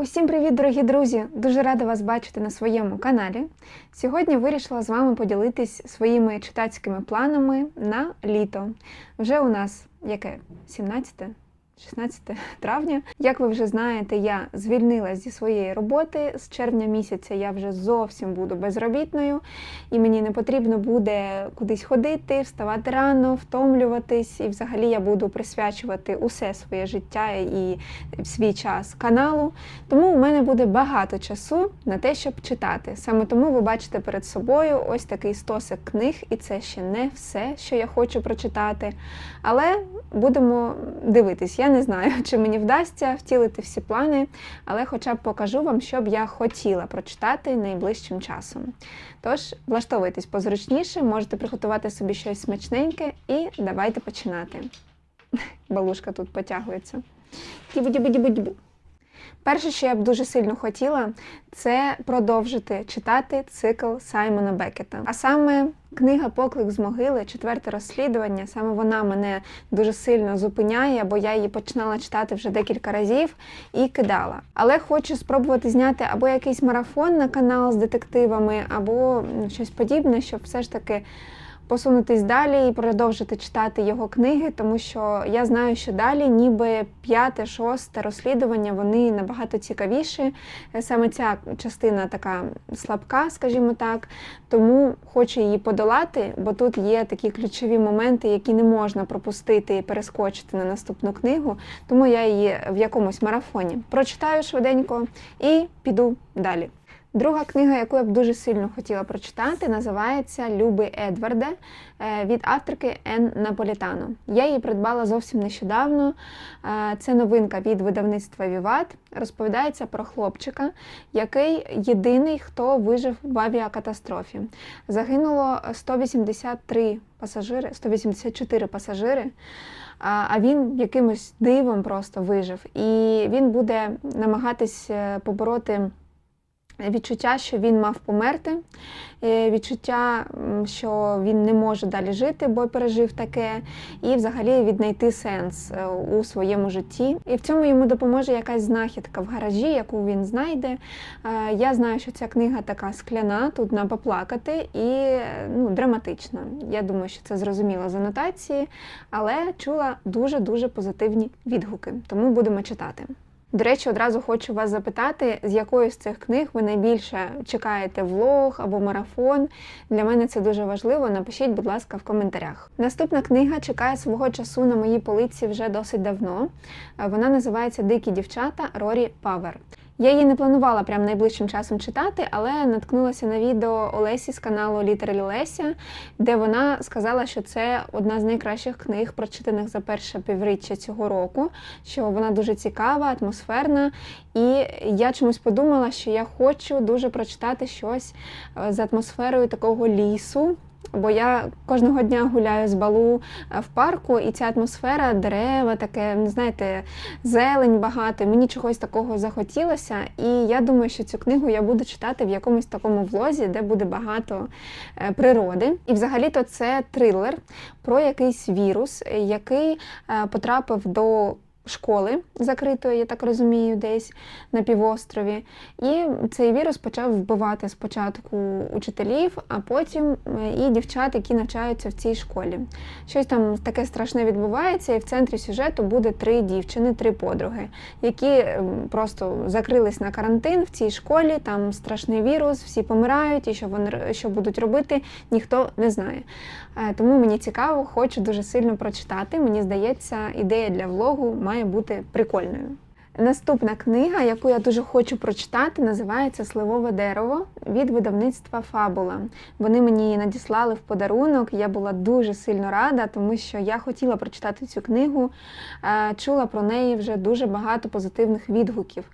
Усім привіт, дорогі друзі! Дуже рада вас бачити на своєму каналі. Сьогодні вирішила з вами поділитись своїми читацькими планами на літо. Вже у нас яке 17? 16 травня. Як ви вже знаєте, я звільнилась зі своєї роботи. З червня місяця я вже зовсім буду безробітною, і мені не потрібно буде кудись ходити, вставати рано, втомлюватись. І взагалі я буду присвячувати усе своє життя і свій час каналу. Тому у мене буде багато часу на те, щоб читати. Саме тому ви бачите перед собою ось такий стосик книг, і це ще не все, що я хочу прочитати. Але будемо дивитись. Я не знаю, чи мені вдасться втілити всі плани, але хоча б покажу вам, що б я хотіла прочитати найближчим часом. Тож, влаштовуйтесь позручніше, можете приготувати собі щось смачненьке і давайте починати. Балушка тут потягується. Дібу-дібу-дібу-дібу. Перше, що я б дуже сильно хотіла, це продовжити читати цикл Саймона Бекета. А саме книга Поклик з могили, четверте розслідування. Саме вона мене дуже сильно зупиняє, бо я її починала читати вже декілька разів і кидала. Але хочу спробувати зняти або якийсь марафон на канал з детективами, або щось подібне, щоб все ж таки посунутись далі і продовжити читати його книги, тому що я знаю, що далі, ніби п'яте, шосте розслідування, вони набагато цікавіші. Саме ця частина така слабка, скажімо так, тому хочу її подолати, бо тут є такі ключові моменти, які не можна пропустити і перескочити на наступну книгу. Тому я її в якомусь марафоні прочитаю швиденько і піду далі. Друга книга, яку я б дуже сильно хотіла прочитати, називається Люби Едварде від авторки Ен Наполітано. Я її придбала зовсім нещодавно. Е, Це новинка від видавництва Віват. Розповідається про хлопчика, який єдиний, хто вижив в авіакатастрофі. Загинуло 183 пасажири, 184 пасажири. А він якимось дивом просто вижив, і він буде намагатись е, побороти відчуття, що він мав померти, е, відчуття, що він не може далі жити, бо пережив таке, і взагалі віднайти сенс е, у своєму житті. І в цьому йому допоможе якась знахідка в гаражі, яку він знайде. Е, я знаю, що ця книга така скляна, тут на поплакати і ну, драматична. Я думаю, що це зрозуміло з анотації, але чула дуже-дуже позитивні відгуки, тому будемо читати. До речі, одразу хочу вас запитати, з якої з цих книг ви найбільше чекаєте влог або марафон. Для мене це дуже важливо. Напишіть, будь ласка, в коментарях. Наступна книга чекає свого часу на моїй полиці вже досить давно. Вона називається Дикі дівчата Рорі Павер. Я її не планувала прям найближчим часом читати, але наткнулася на відео Олесі з каналу Літера Леся, де вона сказала, що це одна з найкращих книг, прочитаних за перше півріччя цього року, що вона дуже цікава, атмосферна. І я чомусь подумала, що я хочу дуже прочитати щось е, з атмосферою такого лісу. Бо я кожного дня гуляю з балу в парку, і ця атмосфера, дерева, таке, не знаєте, зелень багато. Мені чогось такого захотілося. І я думаю, що цю книгу я буду читати в якомусь такому влозі, де буде багато е, природи. І взагалі-то це трилер про якийсь вірус, який е, потрапив до школи закритої, я так розумію, десь на півострові. І цей вірус почав вбивати спочатку учителів, а потім е, і дівчат, які навчаються в цій школі. Щось там таке страшне відбувається, і в центрі сюжету буде три дівчини, три подруги, які просто закрились на карантин в цій школі, там страшний вірус, всі помирають, і що вони що будуть робити, ніхто не знає. Е, тому мені цікаво, хочу дуже сильно прочитати. Мені здається, ідея для влогу має бути прикольною. Наступна книга, яку я дуже хочу прочитати, називається Сливове дерево від видавництва Фабула. Вони мені її надіслали в подарунок. Я була дуже сильно рада, тому що я хотіла прочитати цю книгу, е, чула про неї вже дуже багато позитивних відгуків.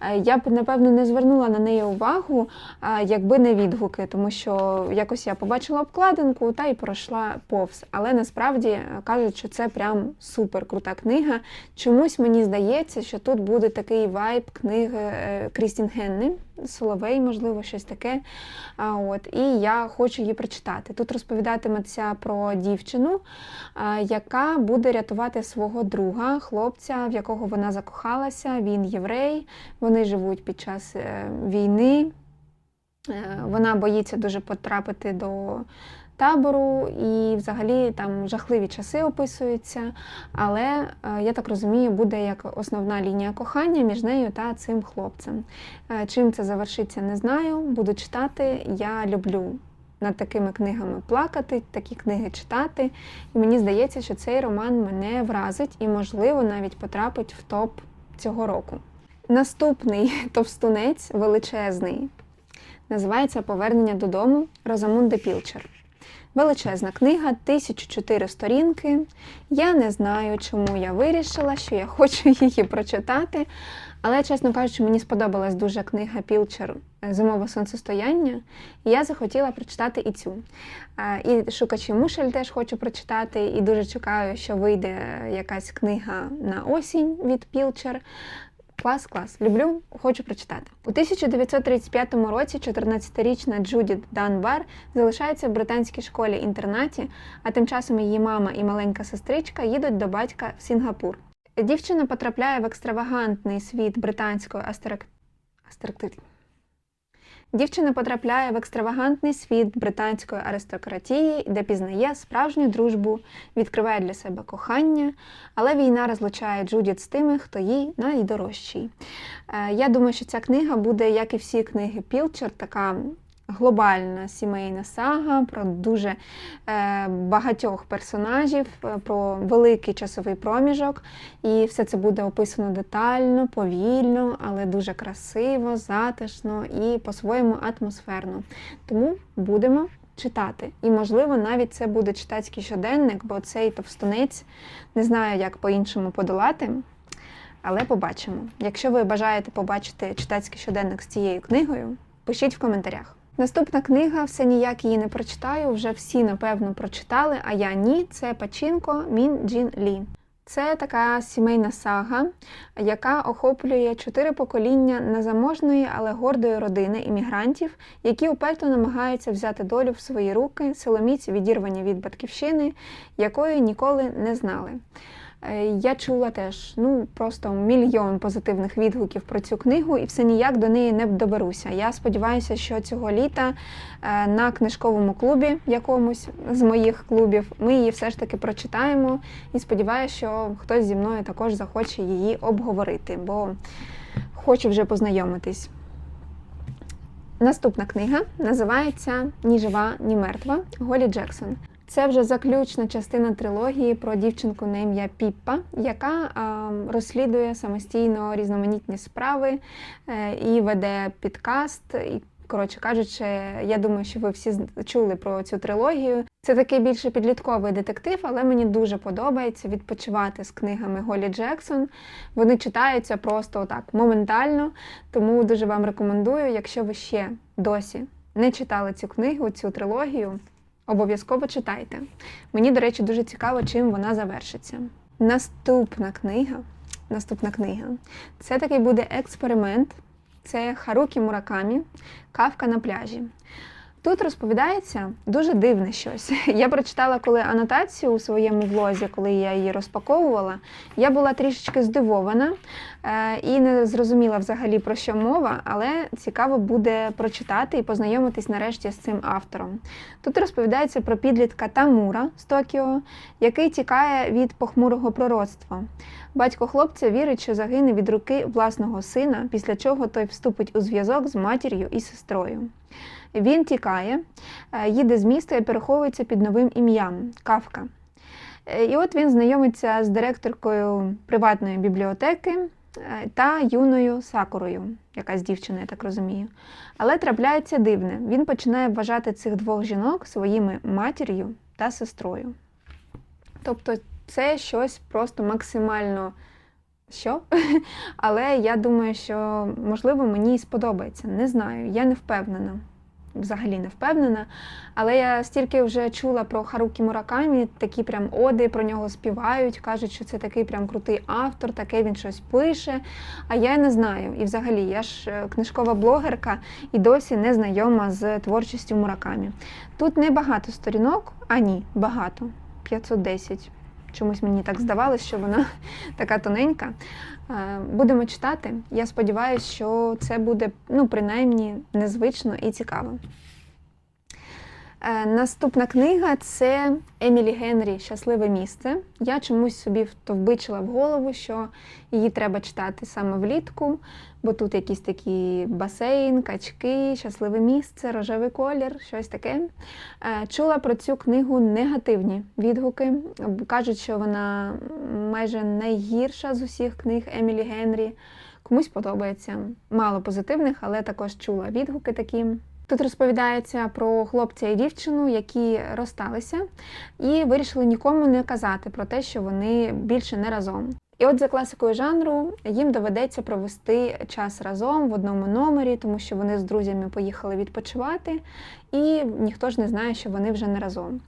Е, я б, напевно, не звернула на неї увагу, е, якби не відгуки, тому що якось я побачила обкладинку та й пройшла повз. Але насправді кажуть, що це прям супер крута книга. Чомусь мені здається, що тут буде такий вайб книги Крістін Генни. Соловей, можливо, щось таке. От, і я хочу її прочитати. Тут розповідатиметься про дівчину, яка буде рятувати свого друга, хлопця, в якого вона закохалася. Він єврей, вони живуть під час е, війни. Е, Вона боїться дуже потрапити до табору, і взагалі там жахливі часи описуються. Але е, я так розумію, буде як основна лінія кохання між нею та цим хлопцем. Е, Чим це завершиться, не знаю. Буду читати. Я люблю над такими книгами плакати, такі книги читати. І мені здається, що цей роман мене вразить і, можливо, навіть потрапить в топ цього року. Наступний товстунець величезний. Називається Повернення додому Розамунди Пілчер. Величезна книга, 1004 сторінки. Я не знаю, чому я вирішила, що я хочу її прочитати. Але, чесно кажучи, мені сподобалась дуже книга Пілчер Зимове сонцестояння, і я захотіла прочитати і цю. І шукачі мушель теж хочу прочитати, і дуже чекаю, що вийде якась книга на осінь від Пілчер. Клас, клас, люблю, хочу прочитати. У 1935 році 14-річна Джудіт Данбар залишається в британській школі-інтернаті, а тим часом її мама і маленька сестричка їдуть до батька в Сінгапур. Дівчина потрапляє в екстравагантний світ британської астерик... Дівчина потрапляє в екстравагантний світ британської аристократії, де пізнає справжню дружбу, відкриває для себе кохання, але війна розлучає Джудіт з тими, хто їй найдорожчий. Е, Я думаю, що ця книга буде, як і всі книги Пілчер, така глобальна сімейна сага про дуже е, багатьох персонажів, е, про великий часовий проміжок. І все це буде описано детально, повільно, але дуже красиво, затишно і по-своєму атмосферно. Тому будемо читати. І, можливо, навіть це буде читацький щоденник, бо цей товстунець не знаю, як по-іншому подолати. Але побачимо. Якщо ви бажаєте побачити читацький щоденник з цією книгою, пишіть в коментарях. Наступна книга, все ніяк її не прочитаю, вже всі, напевно, прочитали, а я ні. Це Пачінко Мін Джін Лі. Це така сімейна сага, яка охоплює чотири покоління незаможної, але гордої родини іммігрантів, які уперто намагаються взяти долю в свої руки, силоміць відірвані від батьківщини, якої ніколи не знали. Е, Я чула теж ну просто мільйон позитивних відгуків про цю книгу, і все ніяк до неї не доберуся. Я сподіваюся, що цього літа е, на книжковому клубі якомусь з моїх клубів ми її все ж таки прочитаємо. І сподіваюся, що хтось зі мною також захоче її обговорити, бо хочу вже познайомитись. Наступна книга називається Ні жива, ні мертва Голі Джексон. Це вже заключна частина трилогії про дівчинку на ім'я Піппа, яка розслідує самостійно різноманітні справи е, і веде підкаст. І, коротше кажучи, я думаю, що ви всі чули про цю трилогію. Це такий більше підлітковий детектив, але мені дуже подобається відпочивати з книгами Голі Джексон. Вони читаються просто так моментально. Тому дуже вам рекомендую, якщо ви ще досі не читали цю книгу, цю трилогію. Обов'язково читайте. Мені, до речі, дуже цікаво, чим вона завершиться. Наступна книга. Наступна книга. Це такий буде експеримент. Це Харукі Муракамі Кавка на пляжі. Тут розповідається дуже дивне щось. Я прочитала коли анотацію у своєму влозі, коли я її розпаковувала. Я була трішечки здивована і не зрозуміла взагалі про що мова, але цікаво буде прочитати і познайомитись нарешті з цим автором. Тут розповідається про підлітка Тамура з Токіо, який тікає від похмурого пророцтва. Батько хлопця вірить, що загине від руки власного сина, після чого той вступить у зв'язок з матір'ю і сестрою. Він тікає, е, їде з міста і переховується під новим ім'ям Кавка. Е, І от він знайомиться з директоркою приватної бібліотеки е, та юною Сакурою, якась дівчина, я так розумію. Але трапляється дивне. Він починає вважати цих двох жінок своїми матір'ю та сестрою. Тобто це щось просто максимально що? Але я думаю, що можливо мені і сподобається. Не знаю, я не впевнена. Взагалі не впевнена. Але я стільки вже чула про Харукі Муракамі, такі прям оди про нього співають, кажуть, що це такий прям крутий автор, таке він щось пише. А я не знаю. І взагалі, я ж е, книжкова блогерка і досі не знайома з творчістю Муракамі. Тут не багато сторінок, а ні, багато 510. Чомусь мені так здавалось, що вона така тоненька. Е, Будемо читати. Я сподіваюся, що це буде ну, принаймні незвично і цікаво. Е, Наступна книга це Емілі Генрі Щасливе місце. Я чомусь собі втовбичила в голову, що її треба читати саме влітку, бо тут якісь такі басейн, качки, щасливе місце, рожевий колір, щось таке. Е, Чула про цю книгу негативні відгуки. Кажуть, що вона майже найгірша з усіх книг Емілі Генрі. Комусь подобається. Мало позитивних, але також чула відгуки такі. Тут розповідається про хлопця і дівчину, які розсталися, і вирішили нікому не казати про те, що вони більше не разом. І от за класикою жанру їм доведеться провести час разом в одному номері, тому що вони з друзями поїхали відпочивати, і ніхто ж не знає, що вони вже не разом.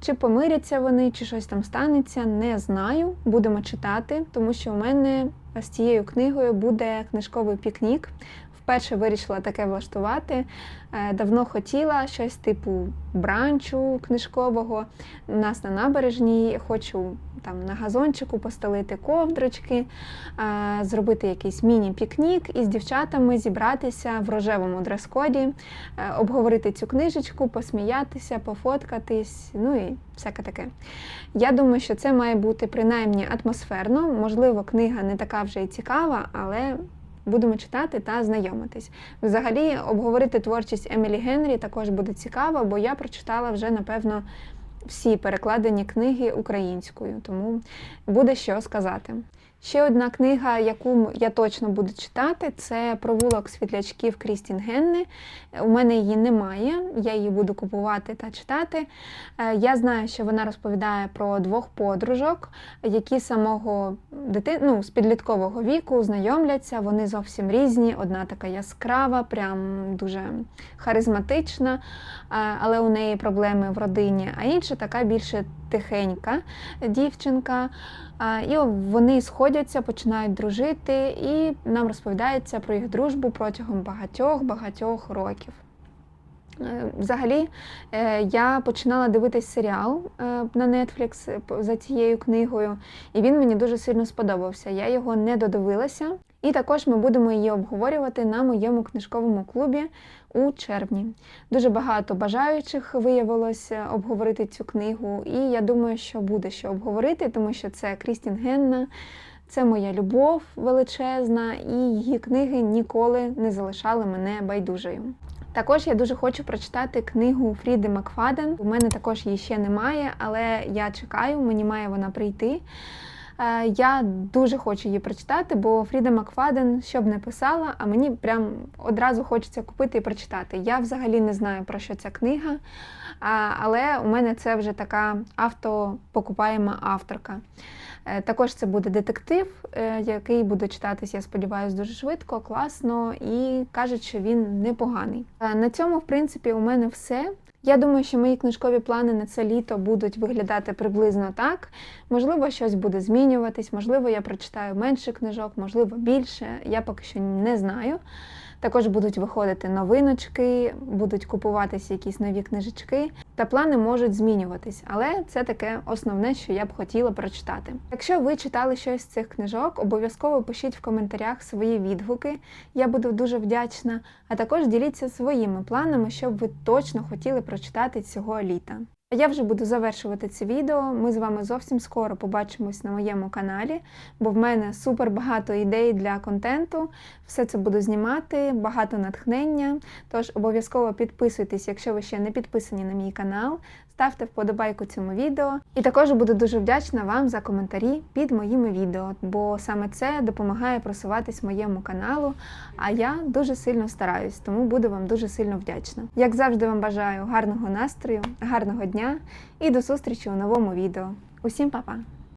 Чи помиряться вони, чи щось там станеться, не знаю. Будемо читати, тому що у мене з цією книгою буде книжковий пікнік. Вперше вирішила таке влаштувати. Е, Давно хотіла щось типу бранчу книжкового. У нас на набережній хочу там на газончику постелити ковдрочки, е, зробити якийсь міні-пікнік і з дівчатами зібратися в рожевому дрес-коді, е, обговорити цю книжечку, посміятися, пофоткатись, ну і всяке таке. Я думаю, що це має бути принаймні атмосферно. Можливо, книга не така вже і цікава, але будемо читати та знайомитись. Взагалі, обговорити творчість Емілі Генрі також буде цікаво, бо я прочитала вже, напевно, всі перекладені книги українською, тому буде що сказати. Ще одна книга, яку я точно буду читати, це Провулок світлячків Крістін Генни. У мене її немає, я її буду купувати та читати. Е, Я знаю, що вона розповідає про двох подружок, які з самого дити... ну, з підліткового віку знайомляться. Вони зовсім різні. Одна така яскрава, прям дуже харизматична, е, але у неї проблеми в родині, а інша така більше тихенька дівчинка. І вони сходяться, починають дружити, і нам розповідається про їх дружбу протягом багатьох-багатьох років. Е, Взагалі, е, я починала дивитись серіал е, на Netflix за цією книгою, і він мені дуже сильно сподобався. Я його не додивилася. І також ми будемо її обговорювати на моєму книжковому клубі у червні. Дуже багато бажаючих виявилось обговорити цю книгу, і я думаю, що буде що обговорити, тому що це Крістін Генна, це моя любов величезна, і її книги ніколи не залишали мене байдужою. Також я дуже хочу прочитати книгу Фріди Макфаден. У мене також її ще немає, але я чекаю, мені має вона прийти. Е, Я дуже хочу її прочитати, бо Фріда Макфаден що б не писала, а мені прям одразу хочеться купити і прочитати. Я взагалі не знаю, про що ця книга, але у мене це вже така автопокупаєма авторка. Е, Також це буде детектив, е, який буде читатись, я сподіваюся, дуже швидко, класно і кажуть, що він непоганий. Е, На цьому, в принципі, у мене все. Я думаю, що мої книжкові плани на це літо будуть виглядати приблизно так. Можливо, щось буде змінюватись, можливо, я прочитаю менше книжок, можливо, більше. Я поки що не знаю. Також будуть виходити новиночки, будуть купуватися якісь нові книжечки, та плани можуть змінюватись, але це таке основне, що я б хотіла прочитати. Якщо ви читали щось з цих книжок, обов'язково пишіть в коментарях свої відгуки. Я буду дуже вдячна. А також діліться своїми планами, що б ви точно хотіли прочитати цього літа. Я вже буду завершувати це відео. Ми з вами зовсім скоро побачимось на моєму каналі, бо в мене супер багато ідей для контенту. Все це буду знімати, багато натхнення. Тож обов'язково підписуйтесь, якщо ви ще не підписані на мій канал. Ставте вподобайку цьому відео. І також буду дуже вдячна вам за коментарі під моїми відео, бо саме це допомагає просуватись моєму каналу. А я дуже сильно стараюсь, тому буду вам дуже сильно вдячна. Як завжди, вам бажаю гарного настрою, гарного дня і до зустрічі у новому відео. Усім па-па!